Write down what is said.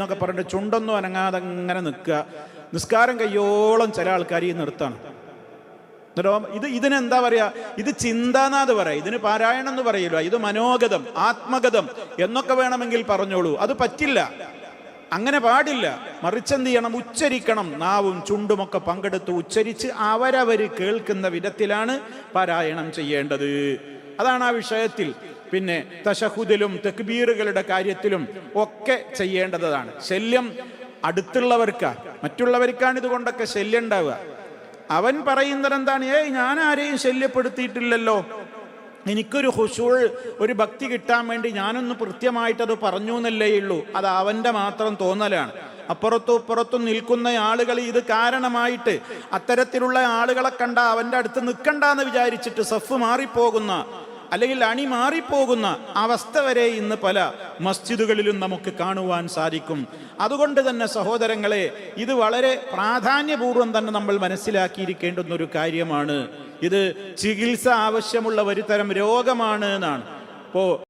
എന്നൊക്കെ പറഞ്ഞിട്ട് ചുണ്ടൊന്നും അനങ്ങാതെ അങ്ങനെ നിൽക്കുക. നിസ്കാരം കയ്യോളം ചില ആൾക്കാർ ഈ നിർത്താണ്. എന്നിട്ടോ ഇത് ഇതിനെന്താ പറയാ? ഇത് ചിന്താനാഥ് പറയാം. ഇതിന് പാരായണം എന്ന് പറയില്ല. ഇത് മനോഗതം ആത്മഗതം എന്നൊക്കെ വേണമെങ്കിൽ പറഞ്ഞോളൂ. അത് പറ്റില്ല. അങ്ങനെ പാടില്ല. മറിച്ചെന്ത് ചെയ്യണം? ഉച്ചരിക്കണം. നാവും ചുണ്ടുമൊക്കെ പങ്കെടുത്ത് ഉച്ചരിച്ച് അവരവർ കേൾക്കുന്ന വിധത്തിലാണ് പാരായണം ചെയ്യേണ്ടത്. അതാണ് ആ വിഷയത്തിൽ. പിന്നെ തശഹുദിലും തെക്ബീറുകളുടെ കാര്യത്തിലും ഒക്കെ ചെയ്യേണ്ടതാണ്. ശല്യം അടുത്തുള്ളവർക്കാ മറ്റുള്ളവർക്കാണ് ഇതുകൊണ്ടൊക്കെ ശല്യം ഉണ്ടാവുക. അവൻ പറയുന്നത് എന്താണ്? ഏയ് ഞാൻ ആരെയും ശല്യപ്പെടുത്തിയിട്ടില്ലല്ലോ. എനിക്കൊരു ഹുഷൂൾ ഒരു ഭക്തി കിട്ടാൻ വേണ്ടി ഞാനൊന്ന് കൃത്യമായിട്ടത് പറഞ്ഞു എന്നല്ലേ ഉള്ളൂ. അത് അവന്റെ മാത്രം തോന്നലാണ്. അപ്പുറത്തും ഇപ്പുറത്തും നിൽക്കുന്ന ആളുകൾ ഇത് കാരണമായിട്ട് അത്തരത്തിലുള്ള ആളുകളെ കണ്ട അവന്റെ അടുത്ത് നിൽക്കണ്ടെന്ന് വിചാരിച്ചിട്ട് സഫ് മാറിപ്പോകുന്ന അല്ലെങ്കിൽ അണി മാറിപ്പോകുന്ന അവസ്ഥ വരെ ഇന്ന് പല മസ്ജിദുകളിലും നമുക്ക് കാണുവാൻ സാധിക്കും. അതുകൊണ്ട് തന്നെ സഹോദരങ്ങളെ ഇത് വളരെ പ്രാധാന്യപൂർവം തന്നെ നമ്മൾ മനസ്സിലാക്കിയിരിക്കേണ്ടുന്ന ഒരു കാര്യമാണ്. ഇത് ചികിത്സ ആവശ്യമുള്ള ഒരു തരം രോഗമാണ് എന്നാണ്. ഇപ്പോ